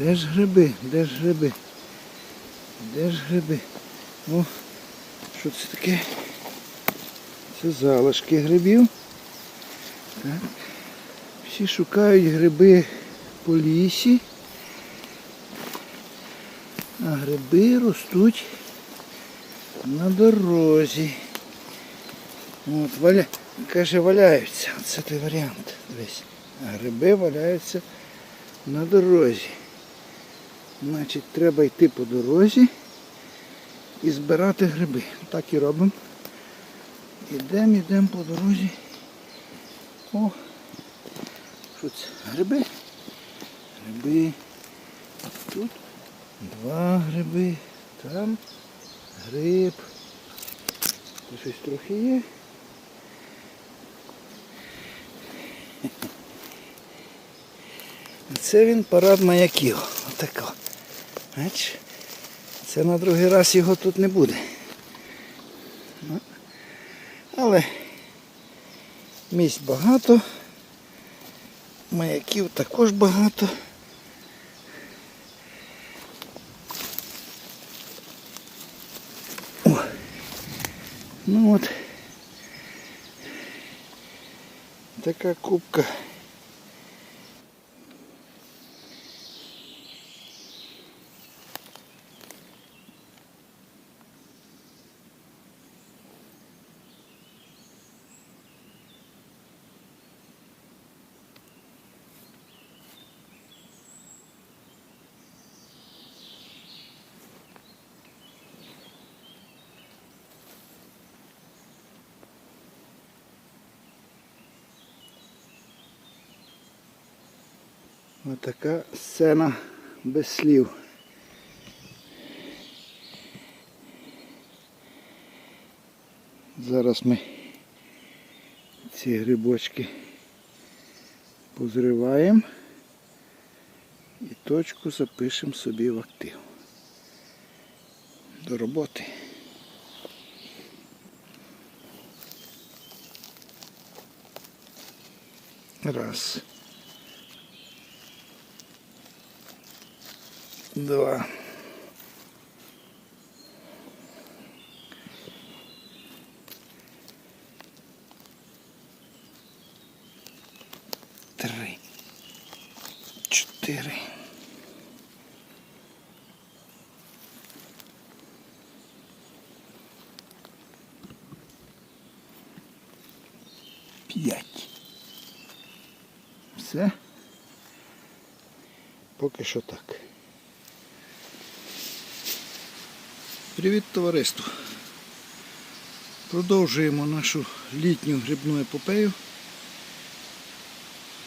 Де ж гриби? Де ж гриби? Де ж гриби? О, що це таке? Це залишки грибів. Так. Всі шукають гриби по лісі. А гриби ростуть на дорозі. От, валя... Каже, валяються. Це той варіант. Дивись. А гриби валяються на дорозі. Значить, треба йти по дорозі і збирати гриби. Так і робимо. Ідемо, йдемо по дорозі. О, що це? Гриби? Гриби. Тут два гриби. Там гриб. Тут щось трохи є. Це він парад маяків. Отако. Бач? Це на другий раз його тут не буде. Ну, Але місць багато. Маяків також багато. О. Ну от. Така кубка. Отака сцена без слів. Зараз ми ці грибочки позриваємо і точку запишемо собі в актив. До роботи. Раз. Два. Три. Чотири. П'ять. Все. Поки що так. Привіт товариство! Продовжуємо нашу літню грибну епопею.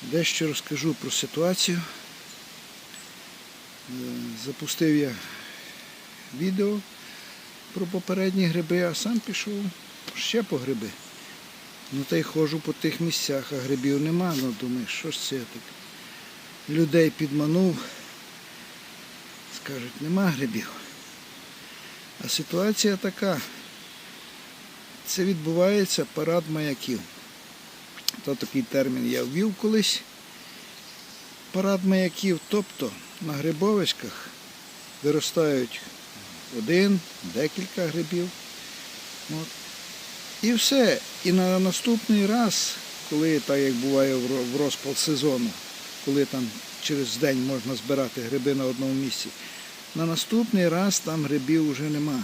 Дещо розкажу про ситуацію. Е, Запустив я відео про попередні гриби, а сам пішов ще по гриби. Ну та й ходжу по тих місцях, а грибів нема. Ну думаю, що ж це я так людей підманув. Скажуть, нема грибів. А ситуація така. Це відбувається парад маяків. То такий термін я ввів колись. Парад маяків, тобто на грибовичках виростають один, декілька грибів. От. І все. І на наступний раз, коли так як буває в розпал сезону, коли там через день можна збирати гриби на одному місці, на наступний раз там грибів вже нема.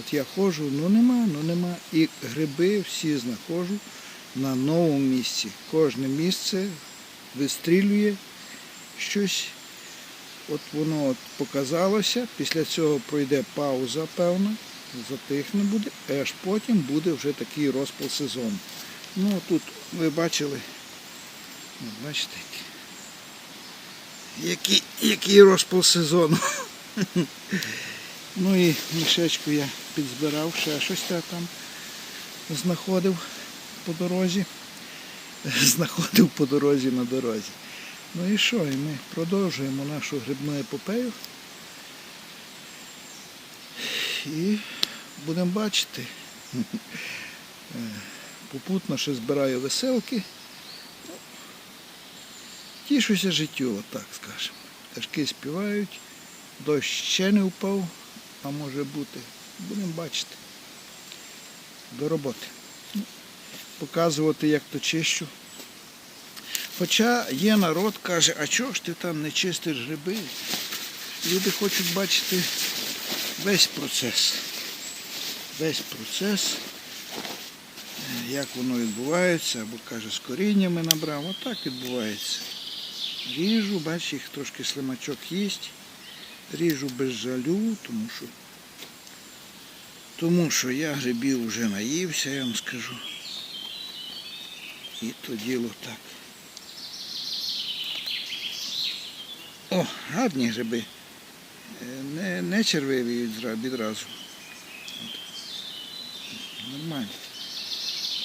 От я ходжу, ну нема, ну нема. І гриби всі знаходжу на новому місці. Кожне місце вистрілює щось. От воно от показалося, після цього пройде пауза, певна, затихне буде, аж потім буде вже такий розпал сезону. Ну тут ви бачили, бачите, який, який розпал сезону. Ну і мішечку я підзбирав, ще щось я там знаходив по дорозі. Знаходив по дорозі на дорозі. Ну і що? І ми продовжуємо нашу грибну епопею. І будемо бачити. Попутно ще збираю веселки. Тішуся життю, отак скажемо. пташки співають, дощ ще не впав, а може бути. Будемо бачити. До роботи. Показувати, як то чищу. Хоча є народ, каже, а чого ж ти там не чистиш гриби? Люди хочуть бачити весь процес. Весь процес, як воно відбувається, або каже, з коріннями набрав, отак відбувається. Ріжу, бачиш, їх трошки слимачок їсть. Ріжу без жалю, тому що, тому що я грибів вже наївся, я вам скажу. І то діло так. О, гарні гриби. Е, Не, не червиві відразу. Нормально.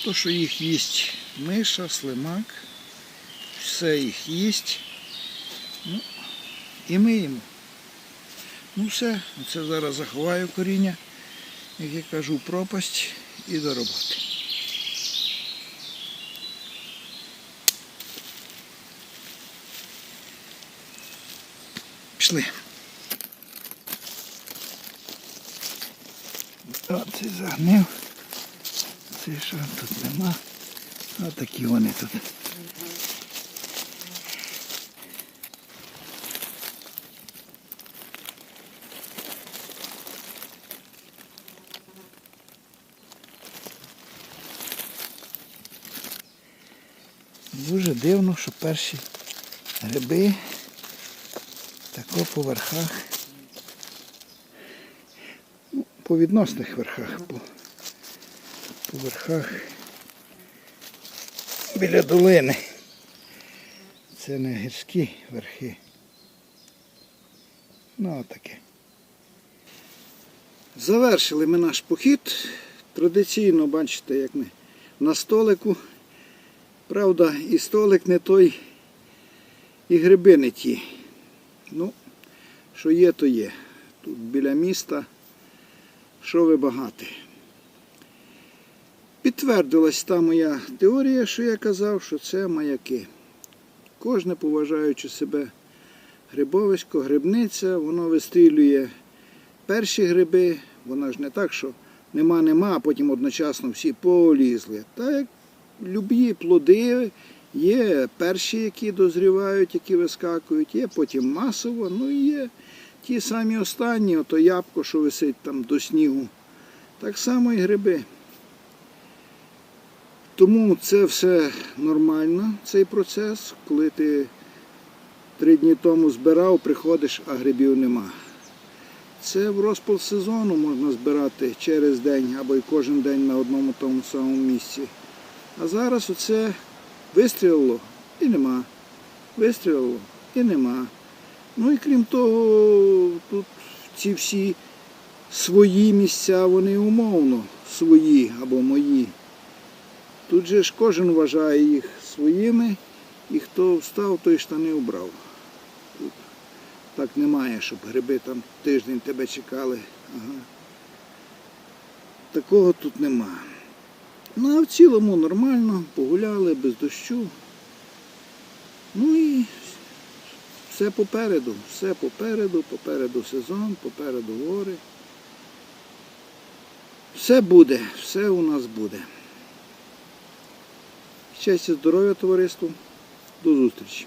То, що їх їсть миша, слимак, все їх їсть. Ну, і ми їмо. Ну все, це зараз заховаю коріння, як я кажу, пропасть і до роботи. Пішли. О, цей загнив. Цей що тут нема. А такі вони тут. Дуже дивно, що перші гриби тако по верхах, по відносних верхах, по, по верхах біля долини. Це не гірські верхи. Ну, таке. Завершили ми наш похід. Традиційно, бачите, як ми на столику. Правда, і столик не той, і гриби не ті. Ну, що є, то є. Тут біля міста, що вибагати. Підтвердилась та моя теорія, що я казав, що це маяки. Кожне поважаючи себе грибовисько, грибниця, воно вистрілює перші гриби, вона ж не так, що нема-нема, а потім одночасно всі полізли. Так як любі плоди є перші, які дозрівають, які вискакують, є потім масово, ну і є ті самі останні, ото ябко, що висить там до снігу. Так само і гриби. Тому це все нормально, цей процес, коли ти три дні тому збирав, приходиш, а грибів нема. Це в розпал сезону можна збирати через день або й кожен день на одному тому самому місці. А зараз оце вистрілило і нема. Вистрілило і нема. Ну і крім того, тут ці всі свої місця, вони умовно свої або мої. Тут же ж кожен вважає їх своїми, і хто встав, той штани убрав. Тут так немає, щоб гриби там тиждень тебе чекали. Ага. Такого тут нема. Ну, а в цілому нормально, погуляли без дощу. Ну і все попереду, все попереду, попереду сезон, попереду гори. Все буде, все у нас буде. Щастя, здоров'я, товариству. До зустрічі.